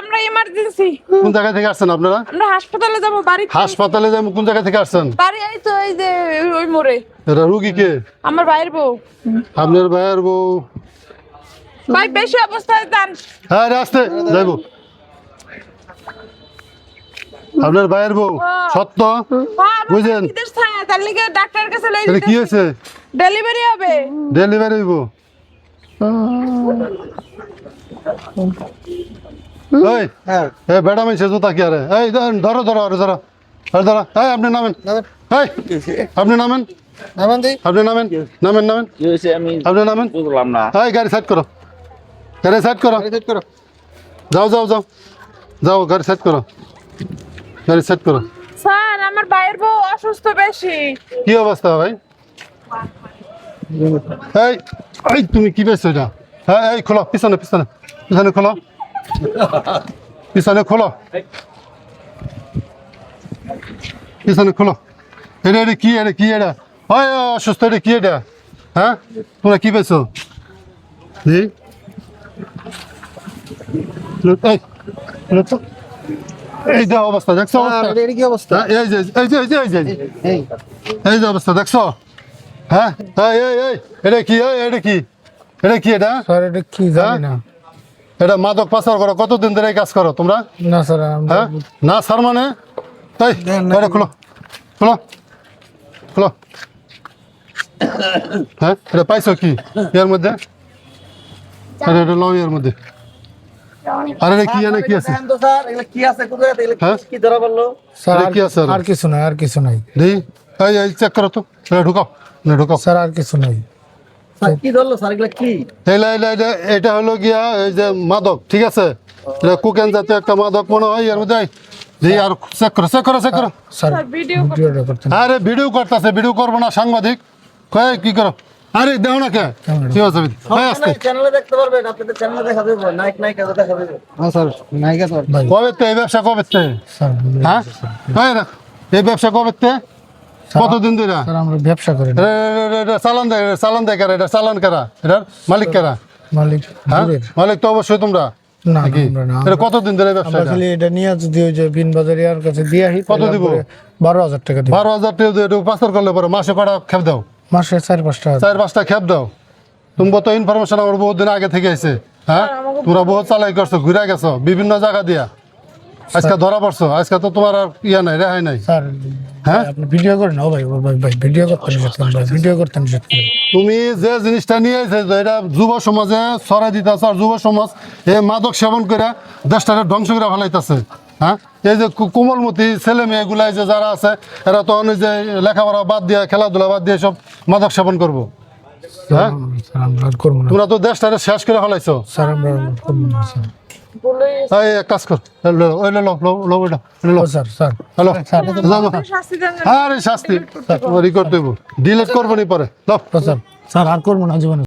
আমরা ইমার্জেন্সি কোন জায়গা থেকে আসছেন আপনারা? আমরা হাসপাতালে যাব বাড়ি হাসপাতালে যাই কোন জায়গা থেকে আসছেন? বাড়ি এই তো এই যে ওই মোড়ে। এটা রুগী কে? আমার ভাইয়ের বউ। আপনার ভাইয়ের বউ। ভাই বেশি অবস্থায় হ্যাঁ আপনার ভাইয়ের বউ সত্য? বুঝলেন? তার লিগে ডাক্তারের কাছে লই কি হয়েছে? ডেলিভারি হবে। ডেলিভারি হইব ওই হ্যাঁ এ বেড়া মাইছে জুতা কি আরে? এই ধর- ধরো আরে ধরো। আরে ধরো। এই আপনি নামেন। এই আপনি নামেন। নামান দিই আপনি নামেন নামেন নামেন। কি আমি আপনি নামেন। বুঝলাম না। এই গাড়ি সাইড করো। গাড়ি সাইড করো। গাড়ি সেট করো। যাও যাও যাও। যাও গাড়ি সাইড করো। গাড়ি সাইড করো। স্যার আমার ভাইয়ের বউ অসুস্থ বেশি। কি অবস্থা ভাই? এই এই তুমি কি পেয়েছ এটা? হ্যাঁ এই খোলো পিছনে পিছনে পিছনে খোলো। পিছনে খোলো। পিছনে খোলো। এটা এটা কি এটা কি এটা? হয় অসুস্থ এটা কি এটা? হ্যাঁ তোমরা কি পেয়েছ জি। এই। যে অবস্থা দেখছ অবস্থা? কি অবস্থা? হ্যাঁ, এই যে এই যে এই যে এই যে এই যে অবস্থা দেখছ? হ্যাঁ? এই এই এই এটা কি এই এটা কি? এটা কি এটা? স্যার এটা কি জানি না। এটা মাদক পাচার করো কতদিন ধরে এই কাজ করো তোমরা? না স্যার হ্যাঁ? না স্যার মানে? না। এটা খোলো খোলো খোলো। হ্যাঁ এটা পাইছো কি এর মধ্যে? আরে এটা লও এর মধ্যে। আরে এটা কি এনে কি আছে? স্যার এগুলো কি আছে? কোথায়? এগুলো হ্যাঁ? কি ধরা পড়ল? স্যার এটা কি আছে আর কিছু নাই আর কিছু নাই। দেই এই এই চেক করো তো। এটা ঢুকাও। এটা ঢুকাও। স্যার আর কিছু নাই। স্যার কি ধরলো স্যার? এগুলো কি? এলা এলা এটা এটা হলো গিয়া এই যে মাদক ঠিক আছে? এটা কুকেন জাতীয় একটা মাদক মনে হয় এর মধ্যে জি আর চেক করো চেক করো চেক করো। স্যার ভিডিও আরে ভিডিও করতেছে ভিডিও করব না সাংবাদিক। কয়ে কি করো? আরে দেও না কে? ঠিক আছে ভাই আসতে চ্যানেলে দেখতে পারবেন আপনাদের চ্যানেলে দেখা দেবো নাইক নাইক দেখা দেবো। হ্যাঁ স্যার নাইকা স্যার কবে তে? এই ব্যবসা কবে তে? স্যার হ্যাঁ? এই ব্যবসা কবে তে? কতদিন ধরে? স্যার আমরা ব্যবসা করি এটা- চালান দেয় চালান দেয় কারা? এটা চালান কারা? এটার মালিক কারা? মালিক হ্যাঁ? মালিক তো অবশ্যই তোমরা। না এটা কতদিন ধরে ব্যবসা খালি এটা নিয়ে যদি ওই যে বিন বাজারে আর কাছে দিয়ে আসি কত দিব? বারো হাজার টাকা দিব। বারো হাজার টাকা দিয়ে পাচার করলে পরে মাসে কটা খেপ দাও। মাসে চার পাঁচটা চার পাঁচটা খেপ দাও। তুমি তো ইনফরমেশন আমার বহুত দিন আগে থেকে আছে হ্যাঁ? তোমরা বহুত চালাই করছ ঘুরে গেছো বিভিন্ন জায়গা দিয়া। আজকে ধরা পড়ছো আজকে তো তোমার আর ইয়া নাই রেহাই নাই। স্যার হ্যাঁ? আপনি ভিডিও করেন ও ভাই ভাই ভাই ভিডিও করতে নিষেধ ভাই ভিডিও করতে নিষেধ তুমি যে জিনিসটা নিয়ে এসেছ এটা যুব সমাজে ছড়াই দিতেছে আর যুব সমাজ এই মাদক সেবন করে দেশটাকে ধ্বংস করে ফেলাইতেছে হ্যাঁ? এই যে কোমলমতি ছেলে মেয়েগুলা এই যে যারা আছে এরা তো অনেক যে লেখাপড়া বাদ দিয়ে খেলাধুলা বাদ দিয়ে সব মাদক সেবন করব হ্যাঁ? তোমরা তো দেশটাকে শেষ করে ফেলাইছো। স্যার আমরা এই কাজ কর। ওই লো, লো, লো, ওই লো। Sir sir hello? স্যার। আরে শাস্তি। রিকর্ড দেবো। ডিলেট করব নি পরে। লো স্যার স্যার আর করব না জীবনে।